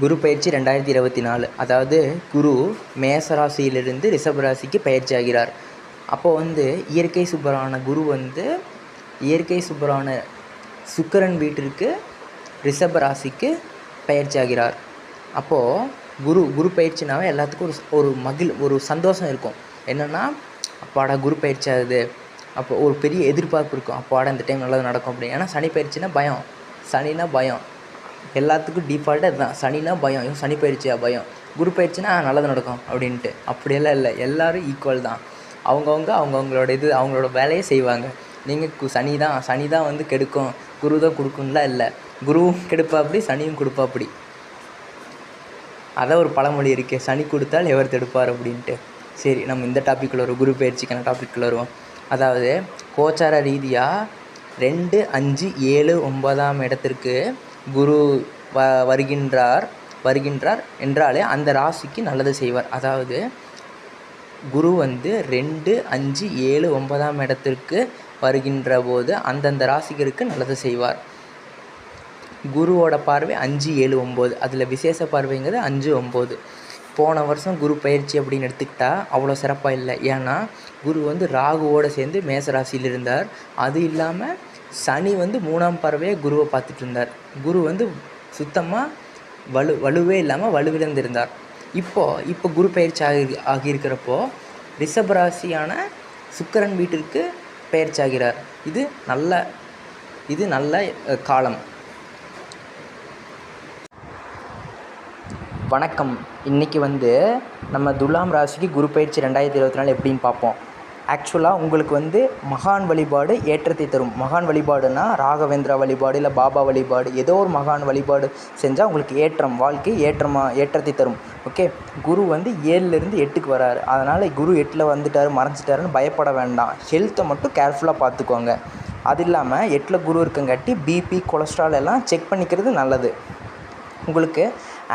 குரு பயிற்சி ரெண்டாயிரத்தி இருபத்தி நாலு. அதாவது குரு மேசராசியிலிருந்து ரிஷப ராசிக்கு பயிற்சி ஆகிறார் அப்போது வந்து இயற்கை சுப்பரான குரு வந்து இயற்கை சுப்பரான சுக்கரன் வீட்டிற்கு ரிஷப ராசிக்கு பயிற்சி ஆகிறார் அப்போது குரு குரு பயிற்சினாவே எல்லாத்துக்கும் ஒரு ஒரு மகிழ் ஒரு சந்தோஷம் இருக்கும். என்னென்னா அப்பாடா குரு பயிற்சி ஆகுது. அப்போ ஒரு பெரிய எதிர்பார்ப்பு இருக்கும். அப்பாடா இந்த டைம் நல்லது நடக்கும் அப்படின்னு. ஏன்னா சனி பயிற்சினா பயம். சனினா பயம். எல்லாத்துக்கும் டிஃபால்ட்டாக இதுதான். சனினா பயம். ஐயோ சனி பயிற்சியா பயம். குரு பயிற்சினா நல்லது நடக்கும் அப்படின்ட்டு. அப்படியெல்லாம் இல்லை. எல்லாரும் ஈக்குவல் தான். அவங்கவுங்க அவங்கவுங்களோட இது அவங்களோட வேலையை செய்வாங்க. நீங்கள் சனி தான். சனி தான் வந்து கெடுக்கும். குரு தான் கொடுக்கும்லாம் இல்லை. குருவும் கெடுப்பாப்படி சனியும் கொடுப்பாப்படி. அதான் ஒரு பழமொழி இருக்கே. சனி கொடுத்தால் எவர் தடுப்பார் அப்படின்ட்டு. சரி நம்ம இந்த டாப்பிக்கில் வருவோம். குரு பயிற்சிக்கான டாப்பிக்கில் வருவோம். அதாவது கோச்சார ரீதியாக ரெண்டு அஞ்சு ஏழு ஒன்பதாம் இடத்திற்கு குரு வ வருகின்றார் வருகின்றார் என்றாலே அந்த ராசிக்கு நல்லது செய்வார். அதாவது குரு வந்து ரெண்டு அஞ்சு ஏழு ஒன்பதாம் இடத்திற்கு வருகின்ற போது அந்தந்த ராசிகருக்கு நல்லது செய்வார். குருவோட பார்வை அஞ்சு ஏழு ஒம்பது அதில் விசேஷ பார்வைங்கிறது அஞ்சு ஒம்பது போன வருஷம் குரு பயிற்சி அப்படின்னு எடுத்துக்கிட்டால் அவ்வளோ சிறப்பாக இல்லை. ஏன்னா குரு வந்து ராகுவோடு சேர்ந்து மேச ராசியில் இருந்தார். அது இல்லாமல் சனி வந்து மூணாம் பறவையாக குருவை பார்த்துட்டு இருந்தார் குரு வந்து சுத்தமாக வலு வலுவே இல்லாமல் வலுவிழந்திருந்தார். இப்போது இப்போ குரு பயிற்சி ஆகி ஆகியிருக்கிறப்போ ரிஷபராசியான சுக்கரன் வீட்டிற்கு பயிற்சி ஆகிறார். இது நல்ல இது நல்ல காலம். வணக்கம். இன்றைக்கி வந்து நம்ம துலாம் ராசிக்கு குரு பயிற்சி ரெண்டாயிரத்தி இருபத்தி நாலு எப்படின்னு பார்ப்போம். ஆக்சுவலாக உங்களுக்கு வந்து மகான் வழிபாடு ஏற்றத்தை தரும். மகான் வழிபாடுனா ராகவேந்திரா வழிபாடு இல்லை பாபா வழிபாடு ஏதோ ஒரு மகான் வழிபாடு செஞ்சால் உங்களுக்கு ஏற்றம் வாழ்க்கை ஏற்றமாக ஏற்றத்தை தரும். ஓகே குரு வந்து ஏழுலேருந்து எட்டுக்கு வராரு. அதனால் குரு எட்டில் வந்துட்டார் மறைஞ்சிட்டாருன்னு பயப்பட வேண்டாம். ஹெல்த்தை மட்டும் கேர்ஃபுல்லாக பார்த்துக்கோங்க அது இல்லாமல் எட்டில் குரு இருக்கங்காட்டி பிபி கொலஸ்ட்ரால் எல்லாம் செக் பண்ணிக்கிறது நல்லது. உங்களுக்கு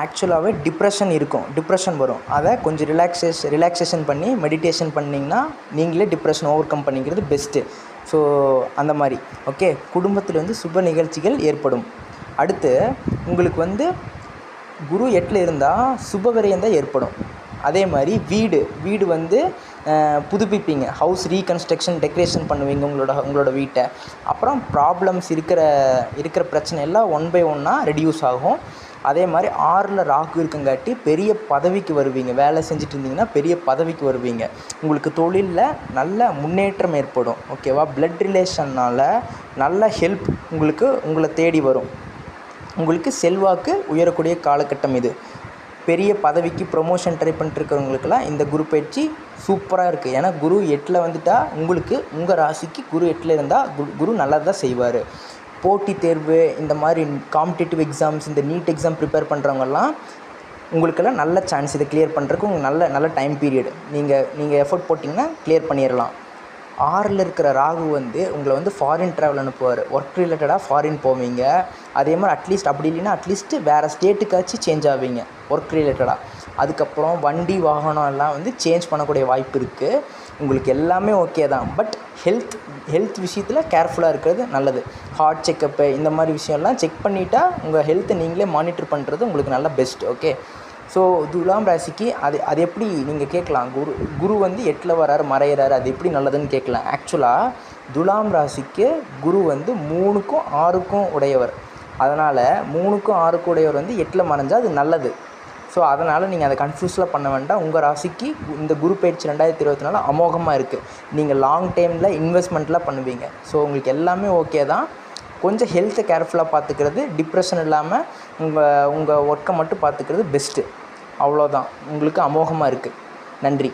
ஆக்சுவலாகவே டிப்ரெஷன் இருக்கும். டிப்ரெஷன் வரும். அதை கொஞ்சம் ரிலாக்ஸேஷன் ரிலாக்ஸேஷன் பண்ணி மெடிடேஷன் பண்ணிங்கன்னா நீங்களே டிப்ரெஷன் ஓவர் கம் பண்ணிக்கிறது பெஸ்ட்டு ஸோ அந்த மாதிரி. ஓகே குடும்பத்தில் வந்து சுப நிகழ்ச்சிகள் ஏற்படும். அடுத்து உங்களுக்கு வந்து குரு எட்டில் இருந்தால் சுபவிரயம் தான் ஏற்படும். அதே மாதிரி வீடு. வீடு வந்து புதுப்பிப்பீங்க. ஹவுஸ் ரீகன்ஸ்ட்ரக்ஷன் டெக்கரேஷன் பண்ணுவீங்க உங்களோட உங்களோட வீட்டை. அப்புறம் ப்ராப்ளம்ஸ் இருக்கிற இருக்கிற பிரச்சனை எல்லாம் ஒன் பை ஒன்னாக ரெடியூஸ் ஆகும். அதே மாதிரி ஆறில் ராகு இருக்குங்காட்டி பெரிய பதவிக்கு வருவீங்க. வேலை செஞ்சுட்டு இருந்தீங்கன்னா பெரிய பதவிக்கு வருவீங்க. உங்களுக்கு தொழிலில் நல்ல முன்னேற்றம் ஏற்படும். ஓகேவா பிளட் ரிலேஷன்னால் நல்ல ஹெல்ப் உங்களுக்கு உங்களை தேடி வரும். உங்களுக்கு செல்வாக்கு உயரக்கூடிய காலகட்டம் இது. பெரிய பதவிக்கு ப்ரொமோஷன் ட்ரை பண்ணிட்டுருக்கிறவங்களுக்கெல்லாம் இந்த குரு பயிற்சி சூப்பராக இருக்குது ஏன்னா குரு எட்டில் வந்துட்டால் உங்களுக்கு உங்கள் ராசிக்கு குரு எட்டில் இருந்தால் குரு குரு நல்லா தான் செய்வார். போட்டித் தேர்வு இந்த மாதிரி காம்படிட்டிவ் எக்ஸாம்ஸ் இந்த நீட் எக்ஸாம் ப்ரிப்பேர் பண்ணுறவங்கெல்லாம் உங்களுக்கெல்லாம் நல்ல சான்ஸ் இதை கிளியர் பண்ணுறதுக்கு உங்களுக்கு நல்ல நல்ல டைம் பீரியட் நீங்கள் நீங்கள் எஃபோர்ட் போட்டிங்கன்னா கிளியர் பண்ணிடலாம் ஆறில் இருக்கிற ராகு வந்து உங்களை வந்து ஃபாரின் ட்ராவல் அனுப்புவார். ஒர்க் ரிலேட்டடாக ஃபாரின் போவீங்க. அதே மாதிரி அட்லீஸ்ட் அப்படி இல்லைன்னா அட்லீஸ்ட் வேறு ஸ்டேட்டுக்காச்சும் சேஞ்ச் ஆவீங்க ஒர்க் ரிலேட்டடாக அதுக்கப்புறம் வண்டி வாகனம் எல்லாம் வந்து சேஞ்ச் பண்ணக்கூடிய வாய்ப்பு இருக்குது உங்களுக்கு எல்லாமே ஓகே தான். பட் ஹெல்த் ஹெல்த் விஷயத்தில் கேர்ஃபுல்லாக இருக்கிறது நல்லது. ஹார்ட் செக்கப்பு இந்த மாதிரி விஷயம்லாம் செக் பண்ணிட்டா உங்கள் ஹெல்த்தை நீங்களே மானிட்டர் பண்ணுறது உங்களுக்கு நல்ல பெஸ்ட் ஓகே ஸோ துலாம் ராசிக்கு அது அது எப்படி நீங்கள் கேட்கலாம்? குரு குரு வந்து எட்டில் வராரு மறையிறாரு அது எப்படி நல்லதுன்னு கேட்கலாம். ஆக்சுவலாக துலாம் ராசிக்கு குரு வந்து மூணுக்கும் ஆறுக்கும் உடையவர். அதனால் மூணுக்கும் ஆறுக்கும் உடையவர் வந்து எட்டில் மறைஞ்சால் அது நல்லது. ஸோ அதனால் நீங்கள் அதை கன்ஃபியூஸில் பண்ண வேண்டாம். உங்கள் ராசிக்கு இந்த குரு பயிற்சி ரெண்டாயிரத்தி இருபத்தி நாலு அமோகமாக இருக்குது நீங்கள் லாங் டைமில் இன்வெஸ்ட்மெண்ட்லாம் பண்ணுவீங்க. ஸோ உங்களுக்கு எல்லாமே ஓகே தான். கொஞ்சம் ஹெல்த்தை கேர்ஃபுல்லாக பார்த்துக்கிறது டிப்ரெஷன் இல்லாமல் உங்கள் உங்கள் ஒர்க்கை மட்டும் பார்த்துக்கிறது பெஸ்ட்டு அவ்வளோதான் உங்களுக்கு அமோகமாக இருக்குது நன்றி.